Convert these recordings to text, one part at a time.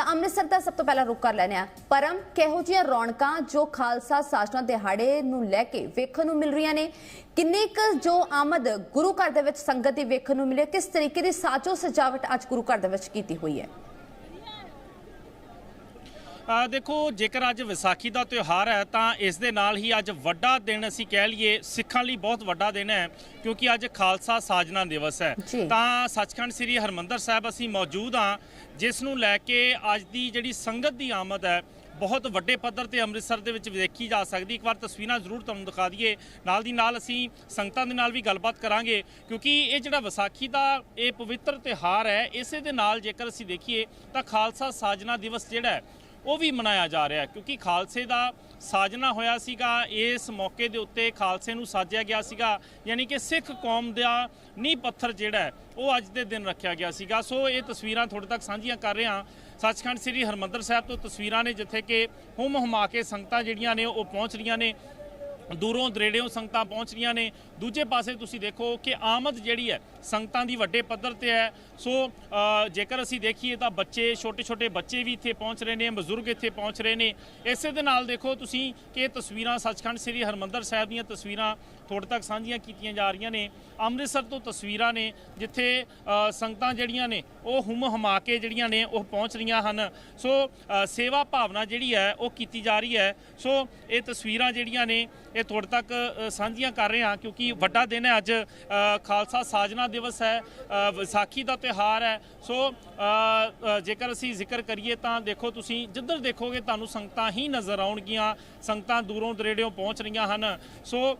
ਤਾਂ ਅੰਮ੍ਰਿਤਸਰ ਦਾ ਸਭ ਤੋਂ ਪਹਿਲਾਂ ਰੁਕ ਕਰ ਲੈਣੇ ਆ ਪਰਮ ਕਿਹੋ ਜਿਹੀਆਂ ਰੌਣਕਾਂ ਜੋ ਖਾਲਸਾ ਸਾਜਨਾ ਦਿਹਾੜੇ ਨੂੰ ਲੈ ਕੇ ਵੇਖਣ ਨੂੰ ਮਿਲ ਰਹੀਆਂ ਨੇ? ਕਿੰਨੀ ਕੁ ਜੋ ਆਮਦ ਗੁਰੂ ਘਰ ਦੇ ਵਿੱਚ ਸੰਗਤ ਦੀ ਵੇਖਣ ਨੂੰ ਮਿਲੇ ਕਿਸ ਤਰੀਕੇ ਦੀ ਸਾਜੋ ਸਜਾਵਟ ਅੱਜ ਗੁਰੂ ਘਰ ਦੇ ਵਿੱਚ ਕੀਤੀ ਹੋਈ ਹੈ? ਦੇਖੋ ਜੇਕਰ ਅੱਜ ਵਿਸਾਖੀ ਦਾ ਤਿਉਹਾਰ ਹੈ ਤਾਂ ਇਸ ਦੇ ਨਾਲ ਹੀ ਅੱਜ ਵੱਡਾ ਦਿਨ ਅਸੀਂ ਕਹਿ ਲਈਏ ਸਿੱਖਾਂ ਲਈ ਬਹੁਤ ਵੱਡਾ ਦਿਨ ਹੈ ਕਿਉਂਕਿ ਅੱਜ ਖਾਲਸਾ ਸਾਜਨਾ ਦਿਵਸ ਹੈ। ਤਾਂ ਸੱਚਖੰਡ ਸ੍ਰੀ ਹਰਮੰਦਰ ਸਾਹਿਬ ਅਸੀਂ ਮੌਜੂਦ ਹਾਂ ਜਿਸ ਨੂੰ ਲੈ ਕੇ ਅੱਜ ਦੀ ਜਿਹੜੀ ਸੰਗਤ ਦੀ ਆਮਦ ਹੈ ਬਹੁਤ ਵੱਡੇ ਪੱਧਰ ਤੇ ਅੰਮ੍ਰਿਤਸਰ ਦੇ ਵਿੱਚ ਦੇਖੀ ਜਾ ਸਕਦੀ। ਇੱਕ ਵਾਰ ਤਸਵੀਰਾਂ ਜ਼ਰੂਰ ਤੁਹਾਨੂੰ ਦਿਖਾ ਦਈਏ। ਨਾਲ ਦੀ ਨਾਲ ਅਸੀਂ ਸੰਗਤਾਂ ਦੇ ਨਾਲ ਵੀ ਗੱਲਬਾਤ ਕਰਾਂਗੇ ਕਿਉਂਕਿ ਇਹ ਜਿਹੜਾ ਵਿਸਾਖੀ ਦਾ ਇਹ ਪਵਿੱਤਰ ਤਿਉਹਾਰ ਹੈ ਇਸੇ ਦੇ ਨਾਲ ਜੇਕਰ ਅਸੀਂ ਦੇਖੀਏ ਤਾਂ ਖਾਲਸਾ ਸਾਜਨਾ ਦਿਵਸ ਜਿਹੜਾ ਹੈ ਉਹ ਵੀ ਮਨਾਇਆ ਜਾ ਰਿਹਾ ਕਿਉਂਕਿ ਖਾਲਸੇ ਦਾ ਸਾਜਨਾ ਹੋਇਆ ਸੀਗਾ, ਇਸ ਮੌਕੇ ਦੇ ਉੱਤੇ ਖਾਲਸੇ ਨੂੰ ਸਾਜਿਆ ਗਿਆ ਸੀਗਾ, ਯਾਨੀ ਕਿ ਸਿੱਖ ਕੌਮ ਦਾ ਨੀਂਹ ਪੱਥਰ ਜਿਹੜਾ ਉਹ ਅੱਜ ਦੇ ਦਿਨ ਰੱਖਿਆ ਗਿਆ ਸੀਗਾ। ਸੋ ਇਹ ਤਸਵੀਰਾਂ ਤੁਹਾਡੇ ਤੱਕ ਸਾਂਝੀਆਂ ਕਰ ਰਹੇ ਹਾਂ। ਸੱਚਖੰਡ ਸ੍ਰੀ ਹਰਮੰਦਰ ਸਾਹਿਬ ਤੋਂ ਤਸਵੀਰਾਂ ਨੇ, ਜਿੱਥੇ ਕਿ ਹੁਮ ਹੁਮਾ ਕੇ ਸੰਗਤਾਂ ਜਿਹੜੀਆਂ ਨੇ, ਉਹ ਪਹੁੰਚ ਰਹੀਆਂ ਨੇ। ਦੂਰੋਂ ਦਰੇੜਿਓਂ ਸੰਗਤਾਂ ਪਹੁੰਚ ਰਹੀਆਂ ਨੇ। ਦੂਜੇ ਪਾਸੇ ਤੁਸੀਂ ਦੇਖੋ ਕਿ ਆਮਦ ਜਿਹੜੀ ਹੈ ਸੰਗਤਾਂ ਦੀ ਵੱਡੇ ਪੱਧਰ ਤੇ ਹੈ। ਸੋ ਜੇਕਰ ਅਸੀਂ ਦੇਖੀਏ ਤਾਂ ਬੱਚੇ ਛੋਟੇ ਛੋਟੇ ਬੱਚੇ ਵੀ ਇੱਥੇ ਪਹੁੰਚ ਰਹੇ ਨੇ, ਬਜ਼ੁਰਗ ਇੱਥੇ ਪਹੁੰਚ ਰਹੇ ਨੇ। ਇਸੇ ਦੇ ਨਾਲ ਦੇਖੋ ਤੁਸੀਂ ਕਿ ਇਹ ਤਸਵੀਰਾਂ ਸੱਚਖੰਡ ਸ੍ਰੀ ਹਰਮੰਦਰ ਸਾਹਿਬ ਦੀਆਂ ਤਸਵੀਰਾਂ ਤੁਹਾਡੇ ਤੱਕ ਸਾਂਝੀਆਂ ਕੀਤੀਆਂ ਜਾ ਰਹੀਆਂ ਨੇ। ਅੰਮ੍ਰਿਤਸਰ ਤੋਂ ਤਸਵੀਰਾਂ ਨੇ, ਜਿੱਥੇ ਸੰਗਤਾਂ ਜਿਹੜੀਆਂ ਨੇ, ਉਹ ਹੁਮ ਹਮਾ ਕੇ ਜਿਹੜੀਆਂ ਨੇ, ਉਹ ਪਹੁੰਚ ਰਹੀਆਂ ਹਨ। ਸੋ ਸੇਵਾ ਭਾਵਨਾ ਜਿਹੜੀ ਹੈ, ਉਹ ਕੀਤੀ ਜਾ ਰਹੀ ਹੈ। ਸੋ, ਇਹ ਤਸਵੀਰਾਂ ਜਿਹੜੀਆਂ ਨੇ, ਇਹ ਤੁਹਾਡੇ ਤੱਕ ਸਾਂਝੀਆਂ ਕਰ ਰਹੇ ਹਾਂ, ਕਿਉਂਕਿ ਵੱਡਾ ਦਿਨ ਹੈ। ਅੱਜ ਖਾਲਸਾ ਸਾਜਨਾ ਦਿਵਸ ਹੈ। ਵਿਸਾਖੀ ਦਾ ਤਿਉਹਾਰ ਹੈ। ਸੋ ਜੇਕਰ ਅਸੀਂ ਜ਼ਿਕਰ ਕਰੀਏ ਤਾਂ ਦੇਖੋ ਤੁਸੀਂ, ਜਿੱਧਰ ਦੇਖੋਗੇ ਤੁਹਾਨੂੰ ਸੰਗਤਾਂ ਹੀ ਨਜ਼ਰ ਆਉਣਗੀਆਂ। ਸੰਗਤਾਂ ਦੂਰੋਂ ਦਰੇੜਿਓਂ ਪਹੁੰਚ ਰਹੀਆਂ ਹਨ। ਸੋ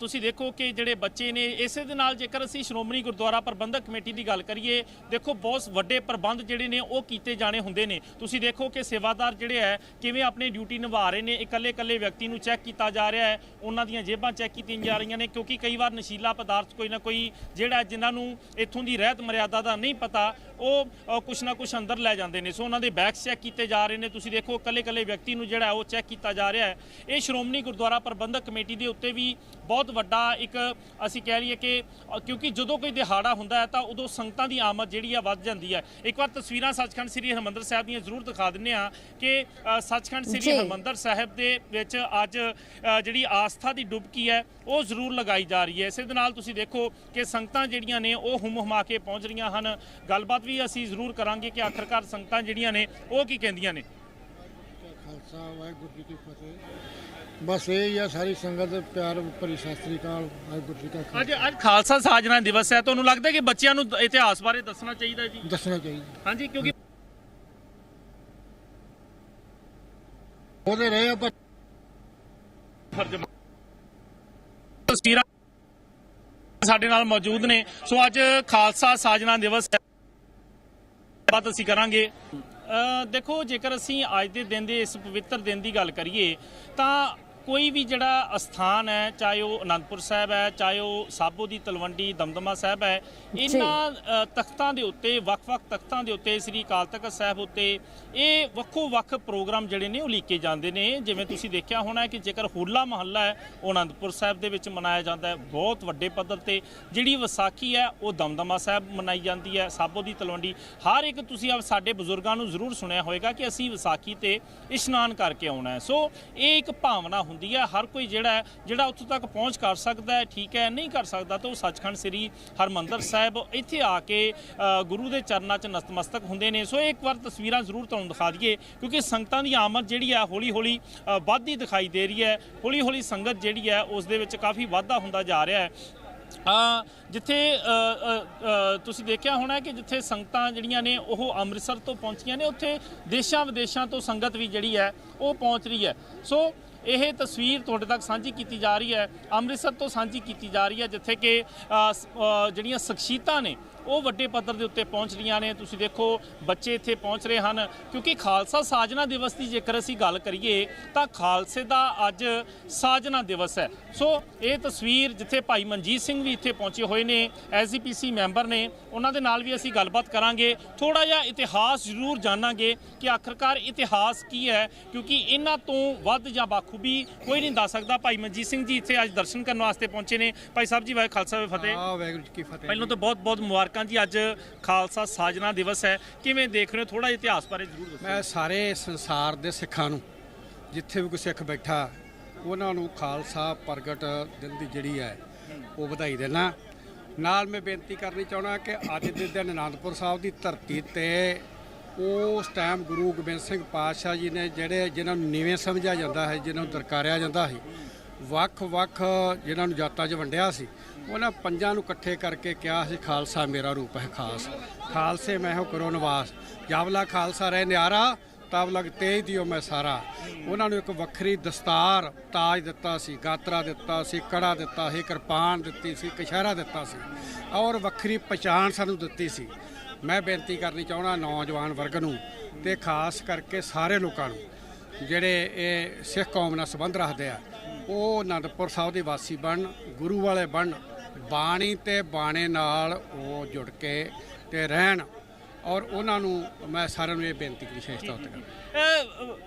ਤੁਸੀਂ ਦੇਖੋ ਕਿ ਜਿਹੜੇ ਬੱਚੇ ਨੇ, ਇਸੇ ਦੇ ਨਾਲ ਜੇਕਰ ਅਸੀਂ ਸ਼੍ਰੋਮਣੀ ਗੁਰਦੁਆਰਾ ਪ੍ਰਬੰਧਕ ਕਮੇਟੀ ਦੀ ਗੱਲ ਕਰੀਏ, ਦੇਖੋ ਬਹੁਤ ਵੱਡੇ ਪ੍ਰਬੰਧ ਜਿਹੜੇ ਨੇ, ਉਹ ਕੀਤੇ ਜਾਣੇ ਹੁੰਦੇ ਨੇ। ਤੁਸੀਂ ਦੇਖੋ ਕਿ ਸੇਵਾਦਾਰ ਜਿਹੜੇ ਹੈ, ਕਿਵੇਂ ਆਪਣੀ ਡਿਊਟੀ ਨਿਭਾ ਰਹੇ ਨੇ ਇਕੱਲੇ ਇਕੱਲੇ ਵਿਅਕਤੀ ਨੂੰ ਚੈੱਕ ਕੀਤਾ ਜਾ ਰਿਹਾ ਹੈ, ਉਹਨਾਂ ਦੀਆਂ ਜੇਬਾਂ ਚੈੱਕ ਕੀਤੀਆਂ ਜਾ ਰਹੀਆਂ ਨੇ, ਕਿਉਂਕਿ ਕਈ ਵਾਰ ਨਸ਼ੀਲਾ ਪਦਾਰਥ ਕੋਈ ਨਾ ਕੋਈ ਜਿਹੜਾ ਜਿਨ੍ਹਾਂ ਨੂੰ ਇੱਥੋਂ ਦੀ ਰਹਿਤ ਮਰਿਆਦਾ ਦਾ ਨਹੀਂ ਪਤਾ, ਉਹ ਕੁਛ ਨਾ ਕੁਛ ਅੰਦਰ ਲੈ ਜਾਂਦੇ ਨੇ। ਸੋ ਉਹਨਾਂ ਦੇ ਬੈਗਸ ਚੈੱਕ ਕੀਤੇ ਜਾ ਰਹੇ ਨੇ। ਤੁਸੀਂ ਦੇਖੋ ਇਕੱਲੇ ਇਕੱਲੇ ਵਿਅਕਤੀ ਨੂੰ ਜਿਹੜਾ ਉਹ ਚੈੱਕ ਕੀਤਾ ਜਾ ਰਿਹਾ ਹੈ। ਇਹ ਸ਼੍ਰੋਮਣੀ ਗੁਰਦੁਆਰਾ ਪ੍ਰਬੰਧਕ ਕਮੇਟੀ ਦੇ ਉੱਤੇ ਵੀ ਬਹੁਤ ਵੱਡਾ ਇੱਕ ਅਸੀਂ ਕਹਿ ਲਈਏ ਕਿ ਕਿਉਂਕਿ ਜਦੋਂ ਕੋਈ ਦਿਹਾੜਾ ਹੁੰਦਾ ਹੈ ਤਾਂ ਉਦੋਂ ਸੰਗਤਾਂ ਦੀ ਆਮਦ ਜਿਹੜੀ ਆ ਵੱਧ ਜਾਂਦੀ ਹੈ। ਇੱਕ ਵਾਰ ਤਸਵੀਰਾਂ ਸੱਚਖੰਡ ਸ੍ਰੀ ਹਰਮੰਦਰ ਸਾਹਿਬ ਦੀਆਂ ਜ਼ਰੂਰ ਦਿਖਾ ਦਿੰਨੇ ਆ ਕਿ ਸੱਚਖੰਡ ਸ੍ਰੀ। ਹਰਮੰਦਰ ਸਾਹਿਬ ਦੇ ਵਿੱਚ ਅੱਜ ਜਿਹੜੀ ਆਸਥਾ ਦੀ ਡੁਬਕੀ ਹੈ ਉਹ ਜ਼ਰੂਰ ਲਗਾਈ ਜਾ ਰਹੀ ਹੈ। ਇਸੇ ਦੇ ਨਾਲ ਤੁਸੀਂ ਦੇਖੋ ਕਿ ਸੰਗਤਾਂ ਜਿਹੜੀਆਂ ਨੇ ਉਹ ਹੁਮ ਹੁਮਾ ਕੇ ਪਹੁੰਚ ਰਹੀਆਂ ਹਨ। ਗੱਲਬਾਤ ਵੀ ਅਸੀਂ ਜ਼ਰੂਰ ਕਰਾਂਗੇ ਕਿ ਆਖਰਕਾਰ ਸੰਗਤਾਂ ਜਿਹੜੀਆਂ ਨੇ ਉਹ ਕੀ ਕਹਿੰਦੀਆਂ ਨੇ? ਖਾਲਸਾ ਵਾਹਿਗੁਰੂ ਜੀ ਕੀ ਫਤਿਹ। ਬਸ ਇਹ ਹੀ ਆ ਸਾਰੀ ਸੰਗਤ ਦੇ ਪਿਆਰ ਭਰੀ ਸਤਿ ਸ੍ਰੀ ਅਕਾਲ ਵਾਹਿਗੁਰੂ ਜੀ ਕਾ ਖਾਲਸਾ। ਅੱਜ ਅੱਜ ਖਾਲਸਾ ਸਾਜਨਾ ਦਿਵਸ ਹੈ ਤੁਹਾਨੂੰ ਲੱਗਦਾ ਕਿ ਬੱਚਿਆਂ ਨੂੰ ਇਤਿਹਾਸ ਬਾਰੇ ਦੱਸਣਾ ਚਾਹੀਦਾ ਜੀ? ਦੱਸਣਾ ਚਾਹੀਦਾ। ਹਾਂਜੀ ਕਿਉਂਕਿ ਉਹਦੇ ਰਹੇ ਆਪਾਂ ਫਰਜ਼ ਤਸਵੀਰਾਂ ਸਾਡੇ ਨਾਲ ਮੌਜੂਦ ਨੇ। ਸੋ ਅੱਜ ਖਾਲਸਾ ਸਾਜਨਾ ਦਿਵਸ ਹੈ। ਬਾਤ ਅਸੀਂ ਕਰਾਂਗੇ। ਦੇਖੋ ਜੇਕਰ ਅਸੀਂ ਅੱਜ ਦੇ ਦਿਨ ਦੇ ਇਸ ਪਵਿੱਤਰ ਦਿਨ ਦੀ ਗੱਲ ਕਰੀਏ ਤਾਂ ਕੋਈ ਵੀ ਜਿਹੜਾ ਅਸਥਾਨ ਹੈ ਚਾਹੇ ਉਹ ਅਨੰਦਪੁਰ ਸਾਹਿਬ ਹੈ ਚਾਹੇ ਉਹ ਸਾਬੋ ਦੀ ਤਲਵੰਡੀ ਦਮਦਮਾ ਸਾਹਿਬ ਹੈ ਇਹਨਾਂ ਤਖਤਾਂ ਦੇ ਉੱਤੇ ਵੱਖ-ਵੱਖ ਤਖਤਾਂ ਦੇ ਉੱਤੇ ਸ੍ਰੀ ਅਕਾਲ ਤਖਤ ਸਾਹਿਬ ਉੱਤੇ ਇਹ ਵੱਖੋ-ਵੱਖ ਪ੍ਰੋਗਰਾਮ ਜਿਹੜੇ ਨੇ ਉਹ ਲੀਕੇ ਜਾਂਦੇ ਨੇ। ਜਿਵੇਂ ਤੁਸੀਂ ਦੇਖਿਆ ਹੋਣਾ ਕਿ ਜੇਕਰ ਹੋਲਾ ਮਹੱਲਾ ਹੈ ਉਹ ਅਨੰਦਪੁਰ ਸਾਹਿਬ ਦੇ ਵਿੱਚ ਮਨਾਇਆ ਜਾਂਦਾ ਹੈ। ਬਹੁਤ ਵੱਡੇ ਪੱਧਰ ਤੇ ਜਿਹੜੀ ਵਿਸਾਖੀ ਹੈ ਉਹ ਦਮਦਮਾ ਸਾਹਿਬ ਮਨਾਈ ਜਾਂਦੀ ਹੈ ਸਾਬੋ ਦੀ ਤਲਵੰਡੀ। ਹਰ ਇੱਕ ਤੁਸੀਂ ਆਪ ਸਾਡੇ ਬਜ਼ੁਰਗਾਂ ਨੂੰ ਜ਼ਰੂਰ ਸੁਣਿਆ ਹੋਵੇਗਾ ਕਿ ਅਸੀਂ ਵਿਸਾਖੀ ਤੇ ਇਸ਼ਨਾਨ ਕਰਕੇ ਆਉਣਾ ਹੈ। ਸੋ ਇਹ ਇੱਕ ਭਾਵਨਾ ਹੁੰਦੀ ਹੈ ਹਰ ਕੋਈ ਜਿਹੜਾ ਜਿਹੜਾ ਉੱਥੋਂ ਤੱਕ ਪਹੁੰਚ ਕਰ ਸਕਦਾ ਹੈ, ਠੀਕ ਹੈ, ਨਹੀਂ ਕਰ ਸਕਦਾ ਤਾਂ ਉਹ ਸੱਚਖੰਡ ਸ੍ਰੀ ਹਰਮੰਦਰ ਸਾਹਿਬ ਇੱਥੇ ਆ ਕੇ ਗੁਰੂ ਦੇ ਚਰਨਾਂ 'ਚ ਨਤਮਸਤਕ ਹੁੰਦੇ ਨੇ। ਸੋ ਇੱਕ ਵਾਰ ਤਸਵੀਰਾਂ ਜ਼ਰੂਰ ਤੁਹਾਨੂੰ ਦਿਖਾ ਦਈਏ, ਕਿਉਂਕਿ ਸੰਗਤਾਂ ਦੀ ਆਮਦ ਜਿਹੜੀ ਹੈ ਹੌਲੀ ਹੌਲੀ ਵੱਧਦੀ ਦਿਖਾਈ ਦੇ ਰਹੀ ਹੈ। ਹੌਲੀ ਹੌਲੀ ਸੰਗਤ ਜਿਹੜੀ ਹੈ, ਉਸ ਦੇ ਵਿੱਚ ਕਾਫੀ ਵਾਧਾ ਹੁੰਦਾ ਜਾ ਰਿਹਾ ਹੈ। ਆ ਜਿੱਥੇ ਤੁਸੀਂ ਦੇਖਿਆ ਹੋਣਾ ਕਿ ਜਿੱਥੇ ਸੰਗਤਾਂ ਜਿਹੜੀਆਂ ਨੇ, ਉਹ ਅੰਮ੍ਰਿਤਸਰ ਤੋਂ ਪਹੁੰਚੀਆਂ ਨੇ, ਉੱਥੇ ਦੇਸ਼ਾਂ ਵਿਦੇਸ਼ਾਂ ਤੋਂ ਸੰਗਤ ਵੀ ਜਿਹੜੀ ਹੈ, ਉਹ ਪਹੁੰਚ ਰਹੀ ਹੈ। ਸੋ ਇਹ ਤਸਵੀਰ ਤੁਹਾਡੇ ਤੱਕ ਸਾਂਝੀ ਕੀਤੀ ਜਾ ਰਹੀ ਹੈ, ਅੰਮ੍ਰਿਤਸਰ ਤੋਂ ਸਾਂਝੀ ਕੀਤੀ ਜਾ ਰਹੀ ਹੈ, ਜਿੱਥੇ ਕਿ ਜਿਹੜੀਆਂ ਸ਼ਖਸੀਅਤਾਂ ਨੇ ਉਹ ਵੱਡੇ ਪੱਧਰ ਦੇ ਉੱਤੇ ਪਹੁੰਚ ਰਹੀਆਂ ਨੇ। ਤੁਸੀਂ ਦੇਖੋ ਬੱਚੇ ਇੱਥੇ ਪਹੁੰਚ ਰਹੇ ਹਨ। ਕਿਉਂਕਿ ਖਾਲਸਾ ਸਾਜਨਾ ਦਿਵਸ ਦੀ ਜੇਕਰ ਅਸੀਂ ਗੱਲ ਕਰੀਏ ਤਾਂ ਖਾਲਸੇ ਦਾ ਅੱਜ ਸਾਜਨਾ ਦਿਵਸ ਹੈ। ਸੋ ਇਹ ਤਸਵੀਰ ਜਿੱਥੇ ਭਾਈ ਮਨਜੀਤ ਸਿੰਘ ਵੀ ਇੱਥੇ ਪਹੁੰਚੇ ਹੋਏ ਨੇ ਐਸਜੀਪੀਸੀ ਮੈਂਬਰ ਨੇ ਉਹਨਾਂ ਦੇ ਨਾਲ ਵੀ ਅਸੀਂ ਗੱਲਬਾਤ ਕਰਾਂਗੇ। ਥੋੜਾ ਜਿਹਾ ਇਤਿਹਾਸ ਜ਼ਰੂਰ ਜਾਣਾਂਗੇ ਕਿ ਆਖਰਕਾਰ ਇਤਿਹਾਸ ਕੀ ਹੈ ਕਿਉਂਕਿ ਇਹਨਾਂ ਤੋਂ ਵੱਧ ਜਾਂ ਬਖੂਬੀ ਕੋਈ ਨਹੀਂ ਦੱਸ ਸਕਦਾ। ਭਾਈ ਮਨਜੀਤ ਸਿੰਘ ਜੀ ਇੱਥੇ ਅੱਜ ਦਰਸ਼ਨ ਕਰਨ ਵਾਸਤੇ ਪਹੁੰਚੇ ਨੇ। ਭਾਈ ਸਾਹਿਬ ਜੀ ਵਾਹਿ ਖਾਲਸਾ ਫਤਿਹ। ਵਾਹਿਗੁਰੂ ਜੀ ਕੀ ਫਤਿਹ ਪਹਿਲਾਂ ਤਾਂ ਬਹੁਤ ਬਹੁਤ ਮੁਬਾਰਕਾਂ ਜੀ ਅੱਜ ਖਾਲਸਾ ਸਾਜਨਾ ਦਿਵਸ ਹੈ। ਕਿਵੇਂ ਦੇਖ ਰਹੇ ਹੋ? ਥੋੜਾ ਜਿਹਾ ਇਤਿਹਾਸ ਬਾਰੇ ਜ਼ਰੂਰ ਦੱਸੋ। ਮੈਂ ਸਾਰੇ ਸੰਸਾਰ ਦੇ ਸਿੱਖਾਂ ਨੂੰ, ਜਿੱਥੇ ਵੀ ਕੋਈ ਸਿੱਖ ਬੈਠਾ, ਉਹਨਾਂ ਨੂੰ ਖਾਲਸਾ ਪ੍ਰਗਟ ਦਿਨ ਦੀ ਜਿਹੜੀ ਹੈ, ਉਹ ਵਧਾਈ ਦੇਣਾ ਨਾਲ ਮੈਂ ਬੇਨਤੀ ਕਰਨੀ ਚਾਹਣਾ ਕਿ ਅੱਜ ਦੇ ਦਿਨ ਅਨੰਦਪੁਰ ਸਾਹਿਬ ਦੀ ਧਰਤੀ ਤੇ ਉਸ ਟਾਈਮ ਗੁਰੂ ਗੋਬਿੰਦ ਸਿੰਘ ਪਾਤਸ਼ਾਹ ਜੀ ਨੇ ਜਿਹੜੇ, ਜਿਨ੍ਹਾਂ ਨੂੰ ਨੀਵੇਂ ਸਮਝਿਆ ਜਾਂਦਾ ਹੈ, ਜਿਨ੍ਹਾਂ ਨੂੰ ਦਰਕਾਰਿਆ ਜਾਂਦਾ ਹੈ ਵੱਖ-ਵੱਖ ਜਿਨ੍ਹਾਂ ਨੂੰ ਜਾਤਾਂ 'ਚ ਵੰਡਿਆ ਸੀ, ਉਹਨਾਂ ਪੰਜਾਂ ਨੂੰ ਇਕੱਠੇ ਕਰਕੇ ਕਿਹਾ ਸੀ, ਖਾਲਸਾ ਮੇਰਾ ਰੂਪ ਹੈ ਖਾਸ। ਖਾਲਸੇ ਮੈਂ ਹੋ ਕਰੋ ਨਿਵਾਸ। ਜਾਵਲਾ ਖਾਲਸਾ ਰਹਿ ਨਿਆਰਾ, ਤਬ ਲਗ ਤੇਜ ਦਿਓ ਮੈਂ ਸਾਰਾ। ਉਹਨਾਂ ਨੂੰ ਇੱਕ ਵੱਖਰੀ ਦਸਤਾਰ ਤਾਜ ਦਿੱਤਾ ਸੀ, ਗਾਤਰਾ ਦਿੱਤਾ ਸੀ, ਕੜਾ ਦਿੱਤਾ ਸੀ, ਕਿਰਪਾਨ ਦਿੱਤੀ ਸੀ ਕਸ਼ਹਿਰਾ ਦਿੱਤਾ ਸੀ ਔਰ ਵੱਖਰੀ ਪਛਾਣ ਸਾਨੂੰ ਦਿੱਤੀ ਸੀ। ਮੈਂ ਬੇਨਤੀ ਕਰਨੀ ਚਾਹਣਾ ਨੌਜਵਾਨ ਵਰਗ ਨੂੰ ਤੇ ਖਾਸ ਕਰਕੇ ਸਾਰੇ ਲੋਕਾਂ ਨੂੰ, ਜਿਹੜੇ ਇਹ ਸਿੱਖ ਕੌਮ ਨਾਲ ਸੰਬੰਧ ਰੱਖਦੇ ਆ ਉਹ ਅਨੰਦਪੁਰ ਸਾਹਿਬ ਦੇ ਵਾਸੀ ਬਣ, ਗੁਰੂ ਵਾਲੇ ਬਣ, ਬਾਣੀ ਤੇ ਬਾਣੇ ਨਾਲ ਉਹ ਜੁੜ ਕੇ ਤੇ ਰਹਿਣ। ਔਰ ਉਹਨਾਂ ਨੂੰ ਮੈਂ ਸਾਰਿਆਂ ਨੂੰ ਇਹ ਬੇਨਤੀ ਵਿਸ਼ੇਸ਼ ਤੌਰ ਤੇ ਕਰਾਂ।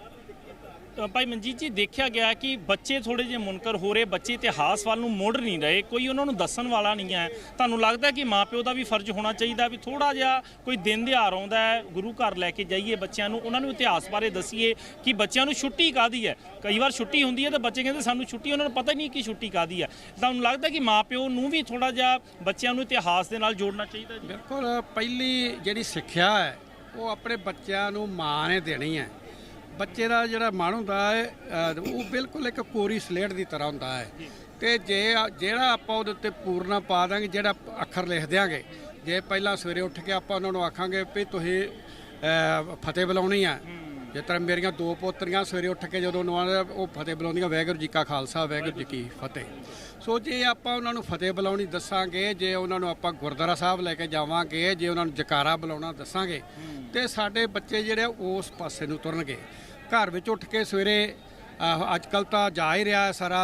ਭਾਈ ਮਨਜੀਤ ਜੀ, ਦੇਖਿਆ ਗਿਆ ਕਿ ਬੱਚੇ ਥੋੜੇ ਜਿਹੇ ਮੁਨਕਰ ਹੋ ਰਹੇ, ਬੱਚੇ ਇਤਿਹਾਸ ਵੱਲ ਨੂੰ ਮੁੜ ਨਹੀਂ ਰਹੇ, ਕੋਈ ਉਹਨਾਂ ਨੂੰ ਦੱਸਣ ਵਾਲਾ ਨਹੀਂ ਹੈ। ਤੁਹਾਨੂੰ ਲੱਗਦਾ ਕਿ ਮਾਪਿਓ ਦਾ ਵੀ ਫਰਜ਼ ਹੋਣਾ ਚਾਹੀਦਾ ਵੀ ਥੋੜਾ ਜਿਹਾ ਕੋਈ ਦਿਨ ਦਿਹਾੜ ਆਉਂਦਾ ਹੈ, ਗੁਰੂ ਘਰ ਲੈ ਕੇ ਜਾਈਏ ਬੱਚਿਆਂ ਨੂੰ, ਉਹਨਾਂ ਨੂੰ ਇਤਿਹਾਸ ਬਾਰੇ ਦੱਸੀਏ ਕਿ ਬੱਚਿਆਂ ਨੂੰ ਛੁੱਟੀ ਕਾਦੀ ਹੈ? ਕਈ ਵਾਰ ਛੁੱਟੀ ਹੁੰਦੀ ਹੈ ਤਾਂ ਬੱਚੇ ਕਹਿੰਦੇ ਸਾਨੂੰ ਛੁੱਟੀ, ਉਹਨਾਂ ਨੂੰ ਪਤਾ ਨਹੀਂ ਕਿ ਛੁੱਟੀ ਕਾਦੀ ਹੈ। ਤੁਹਾਨੂੰ ਲੱਗਦਾ ਕਿ ਮਾਪਿਓ ਨੂੰ ਵੀ ਥੋੜਾ ਜਿਹਾ ਬੱਚਿਆਂ ਨੂੰ ਇਤਿਹਾਸ ਦੇ ਨਾਲ ਜੋੜਨਾ ਚਾਹੀਦਾ ਜੀ? ਬਿਲਕੁਲ, ਪਹਿਲੀ ਜਿਹੜੀ ਸਿੱਖਿਆ ਹੈ, ਉਹ ਆਪਣੇ ਬੱਚਿਆਂ ਨੂੰ ਮਾਂ ਨੇ ਦੇਣੀ ਹੈ। ਬੱਚੇ ਦਾ ਜਿਹੜਾ ਮਨ ਹੁੰਦਾ ਹੈ ਉਹ ਬਿਲਕੁਲ ਇੱਕ ਕੋਰੀ ਸਲੇਟ ਦੀ ਤਰ੍ਹਾਂ ਹੁੰਦਾ ਹੈ। ਤੇ ਜੇ ਜਿਹੜਾ ਆਪਾਂ ਉਹਦੇ ਉੱਤੇ ਪੂਰਨਾ ਪਾ ਦਾਂਗੇ ਜਿਹੜਾ ਅੱਖਰ ਲਿਖ ਦਿਆਂਗੇ ਜੇ ਪਹਿਲਾਂ ਸਵੇਰੇ ਉੱਠ ਕੇ ਆਪਾਂ ਉਹਨਾਂ ਨੂੰ ਆਖਾਂਗੇ ਵੀ ਤੁਸੀਂ ਫਤਿਹ ਬੁਲਾਉਣੀ ਆ। ਜਿਸ ਤਰ੍ਹਾਂ ਮੇਰੀਆਂ ਦੋ ਪੋਤਰੀਆਂ ਸਵੇਰੇ ਉੱਠ ਕੇ ਜਦੋਂ ਨਵਾਂ ਉਹ ਫਤਿਹ ਬੁਲਾਉਂਦੀਆਂ ਵਾਹਿਗੁਰੂ ਜੀ ਕਾ ਖਾਲਸਾ ਵਾਹਿਗੁਰੂ ਜੀ ਕੀ ਫਤਿਹ। ਸੋ ਜੇ ਆਪਾਂ ਉਹਨਾਂ ਨੂੰ ਫਤਿਹ ਬੁਲਾਉਣੀ ਦੱਸਾਂਗੇ ਜੇ ਉਹਨਾਂ ਨੂੰ ਆਪਾਂ ਗੁਰਦੁਆਰਾ ਸਾਹਿਬ ਲੈ ਕੇ ਜਾਵਾਂਗੇ ਜੇ ਉਹਨਾਂ ਨੂੰ ਜਕਾਰਾ ਬੁਲਾਉਣਾ ਦੱਸਾਂਗੇ ਤੇ ਸਾਡੇ ਬੱਚੇ ਜਿਹੜੇ ਉਸ ਪਾਸੇ ਨੂੰ ਤੁਰਨਗੇ। ਘਰ ਵਿੱਚ ਉੱਠ ਕੇ ਸਵੇਰੇ ਅੱਜ ਕੱਲ ਤਾਂ ਜਾ ਹੀ ਰਿਹਾ ਸਾਰਾ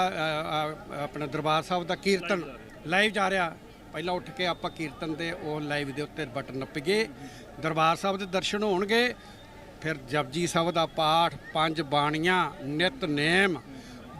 ਆਪਣਾ ਦਰਬਾਰ ਸਾਹਿਬ ਦਾ ਕੀਰਤਨ ਲਾਈਵ ਜਾ ਰਿਹਾ। ਪਹਿਲਾਂ ਉੱਠ ਕੇ ਆਪਾਂ ਕੀਰਤਨ ਦੇ ਉਹ ਲਾਈਵ ਦੇ ਉੱਤੇ ਬਟਨ ਨੱਪੀਏ। ਦਰਬਾਰ ਸਾਹਿਬ ਦੇ ਦਰਸ਼ਨ ਹੋਣਗੇ। ਫਿਰ ਜਪਜੀ ਸਾਹਿਬ ਦਾ ਪਾਠ, ਪੰਜ ਬਾਣੀਆਂ ਨਿਤਨੇਮ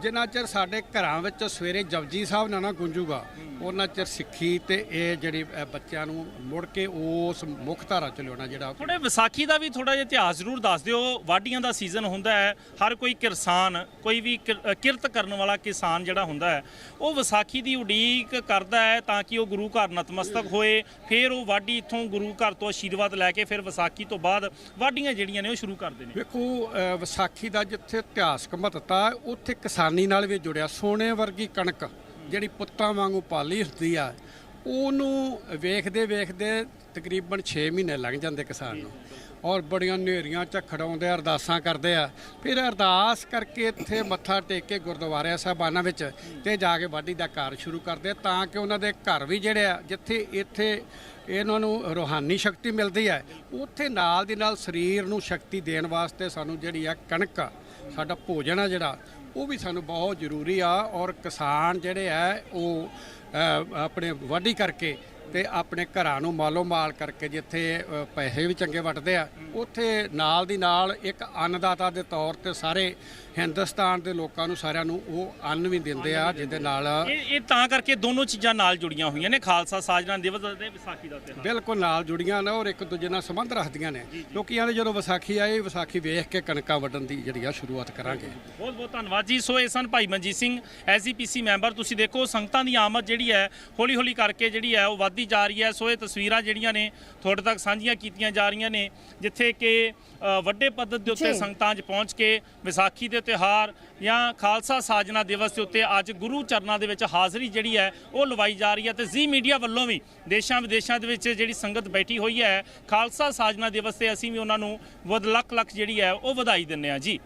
ਜਿੰਨਾ ਚਿਰ ਸਾਡੇ ਘਰਾਂ ਵਿੱਚ ਸਵੇਰੇ ਜਪਜੀ ਸਾਹਿਬ ਨਾ ਨਾ ਗੁੰਜੂਗਾ ਉਹਨਾਂ ਚਿਰ ਸਿੱਖੀ ਤੇ ਇਹ ਜਿਹੜੀ ਬੱਚਿਆਂ ਨੂੰ ਮੁੜ ਕੇ ਉਸ ਮੁੱਖ ਧਾਰਾ ਚ ਲਿਆਉਣਾ ਜਿਹੜਾ ਥੋੜੇ ਵਿਸਾਖੀ ਦਾ ਵੀ ਥੋੜਾ ਜਿਹਾ ਇਤਿਹਾਸ ਜ਼ਰੂਰ ਦੱਸ ਦਿਓ। ਵਾਢੀਆਂ ਦਾ ਸੀਜ਼ਨ ਹੁੰਦਾ ਹੈ ਹਰ ਕੋਈ ਕਿਸਾਨ ਕੋਈ ਵੀ ਕਿਰਤ ਕਰਨ ਵਾਲਾ ਕਿਸਾਨ ਜਿਹੜਾ ਹੁੰਦਾ ਹੈ ਉਹ ਵਿਸਾਖੀ ਦੀ ਉਡੀਕ ਕਰਦਾ ਹੈ ਤਾਂ ਕਿ ਉਹ ਗੁਰੂ ਘਰ ਨਤਮਸਤਕ ਹੋਏ ਫਿਰ ਉਹ ਵਾਢੀ ਇੱਥੋਂ ਗੁਰੂ ਘਰ ਤੋਂ ਆਸ਼ੀਰਵਾਦ ਲੈ ਕੇ ਫਿਰ ਵਿਸਾਖੀ ਤੋਂ ਬਾਅਦ ਵਾਢੀਆਂ ਜਿਹੜੀਆਂ ਨੇ ਉਹ ਸ਼ੁਰੂ ਕਰਦੇ ਨੇ। ਵੇਖੋ ਵਿਸਾਖੀ ਦਾ ਜਿੱਥੇ ਇਤਿਹਾਸਕ ਮਹੱਤਤਾ ਉੱਥੇ ਕਿਸਾਨੀ ਨਾਲ ਵੀ ਜੁੜਿਆ ਸੋਨੇ ਵਰਗੀ ਕਣਕ ਜਿਹੜੀ ਪੁੱਤਾਂ ਵਾਂਗੂ ਪਾਲੀ ਹੁੰਦੀ ਆ ਉਹਨੂੰ ਵੇਖਦੇ ਵੇਖਦੇ ਤਕਰੀਬਨ 6 ਮਹੀਨੇ ਲੰਘ ਜਾਂਦੇ ਕਿਸਾਨ ਨੂੰ। ਔਰ ਬੜੀਆਂ ਨੇਰੀਆਂ ਝੱਖੜ ਆਉਂਦੇ ਆ, ਅਰਦਾਸਾਂ ਕਰਦੇ ਆ। ਫਿਰ ਅਰਦਾਸ ਕਰਕੇ ਇੱਥੇ ਮੱਥਾ ਟੇਕ ਕੇ ਗੁਰਦੁਆਰਿਆਂ ਸਾਹਿਬਾਨਾਂ ਵਿੱਚ ਤੇ ਜਾ ਕੇ ਵਾਢੀ ਦਾ ਕਾਰਜ ਸ਼ੁਰੂ ਕਰਦੇ ਆ ਤਾਂ ਕਿ ਉਹਨਾਂ ਦੇ ਘਰ ਵੀ ਜਿਹੜੇ ਆ ਜਿੱਥੇ ਇੱਥੇ ਇਹਨਾਂ ਨੂੰ ਰੋਹਾਨੀ ਸ਼ਕਤੀ ਮਿਲਦੀ ਹੈ ਉੱਥੇ ਨਾਲ ਦੀ ਨਾਲ ਸਰੀਰ ਨੂੰ ਸ਼ਕਤੀ ਦੇਣ ਵਾਸਤੇ ਸਾਨੂੰ ਜਿਹੜੀ ਆ ਕਣਕ ਸਾਡਾ ਭੋਜਨ ਆ ਜਿਹੜਾ ਉਹ ਵੀ ਸਾਨੂੰ ਬਹੁਤ ਜ਼ਰੂਰੀ ਆ ਔਰ ਕਿਸਾਨ ਜਿਹੜੇ ਆ ਉਹ ਆਪਣੇ ਵਾਢੀ ਕਰਕੇ ਤੇ ਆਪਣੇ ਘਰਾਂ ਨੂੰ ਮਾਲੋ ਮਾਲ ਕਰਕੇ ਜਿੱਥੇ ਪੈਸੇ ਵੀ ਚੰਗੇ ਵਟਦੇ ਆ ਉੱਥੇ ਨਾਲ ਦੀ ਨਾਲ ਇੱਕ ਅੰਨਦਾਤਾ ਦੇ ਤੌਰ ਤੇ ਸਾਰੇ ਹਿੰਦੁਸਤਾਨ ਦੇ ਲੋਕਾਂ ਨੂੰ ਸਾਰਿਆਂ ਨੂੰ ਉਹ ਅੰਨ ਵੀ ਦਿੰਦੇ ਆ ਜਿਹਦੇ ਨਾਲ ਇਹ ਤਾਂ ਕਰਕੇ ਦੋਨੋਂ ਚੀਜ਼ਾਂ ਨਾਲ ਜੁੜੀਆਂ ਹੋਈਆਂ ਨੇ ਖਾਲਸਾ ਸਾਜਨਾ ਦਿਵਸ ਤੇ ਵਿਸਾਖੀ ਦਾ ਤਿਉਹਾਰ। ਬਿਲਕੁਲ ਨਾਲ ਜੁੜੀਆਂ ਨੇ ਔਰ ਇੱਕ ਦੂਜੇ ਨਾਲ ਸੰਬੰਧ ਰੱਖਦੀਆਂ ਨੇ। ਲੋਕੀ ਆਂਦੇ ਜਦੋਂ ਵਿਸਾਖੀ ਆਏ ਵਿਸਾਖੀ ਵੇਖ ਕੇ ਕਣਕਾਂ ਵੱਢਣ ਦੀ ਜਿਹੜੀ ਆ ਸ਼ੁਰੂਆਤ ਕਰਾਂਗੇ। ਬਹੁਤ ਬਹੁਤ ਧੰਨਵਾਦ ਜੀ। ਸੋ ਇਹ ਸਨ ਭਾਈ ਮਨਜੀਤ ਸਿੰਘ ਐਸਜੀਪੀਸੀ ਮੈਂਬਰ। ਤੁਸੀਂ ਦੇਖੋ ਸੰਗਤਾਂ ਦੀ ਆਮਦ ਜਿਹੜੀ ਹੈ ਹੌਲੀ ਹੌਲੀ ਕਰਕੇ ਜਿਹੜੀ ਹੈ ਉਹ ਵੱਧਦੀ ਜਾ ਰਹੀ ਹੈ। ਸੋ ਇਹ ਤਸਵੀਰਾਂ ਜਿਹੜੀਆਂ ਨੇ ਤੁਹਾਡੇ ਤੱਕ ਸਾਂਝੀਆਂ ਕੀਤੀਆਂ ਜਾ ਰਹੀਆਂ ਨੇ ਜਿੱਥੇ ਕਿ ਵੱਡੇ ਪੱਧਰ ਦੇ ਉੱਤੇ। ਸੰਗਤਾਂ 'ਚ ਪਹੁੰਚ ਕੇ ਵਿਸਾਖੀ ਦੇ ਤਿਉਹਾਰ ਜਾਂ ਖਾਲਸਾ ਸਾਜਨਾ ਦਿਵਸ ਦੇ ਉੱਤੇ ਅੱਜ ਗੁਰੂ ਚਰਨਾਂ ਦੇ ਵਿੱਚ ਹਾਜ਼ਰੀ ਜਿਹੜੀ ਹੈ ਉਹ ਲਵਾਈ ਜਾ ਰਹੀ ਹੈ ਤੇ ਜ਼ੀ ਮੀਡੀਆ ਵੱਲੋਂ ਵੀ ਦੇਸ਼ਾਂ ਵਿਦੇਸ਼ਾਂ ਦੇ ਵਿੱਚ ਜਿਹੜੀ ਸੰਗਤ ਬੈਠੀ ਹੋਈ ਹੈ ਖਾਲਸਾ ਸਾਜਨਾ ਦਿਵਸ ਤੇ ਅਸੀਂ ਵੀ ਉਹਨਾਂ ਨੂੰ ਵੱਧ ਲੱਖ ਲੱਖ ਜਿਹੜੀ ਹੈ ਉਹ ਵਧਾਈ ਦਿੰਦੇ ਹਾਂ। ਜੀ।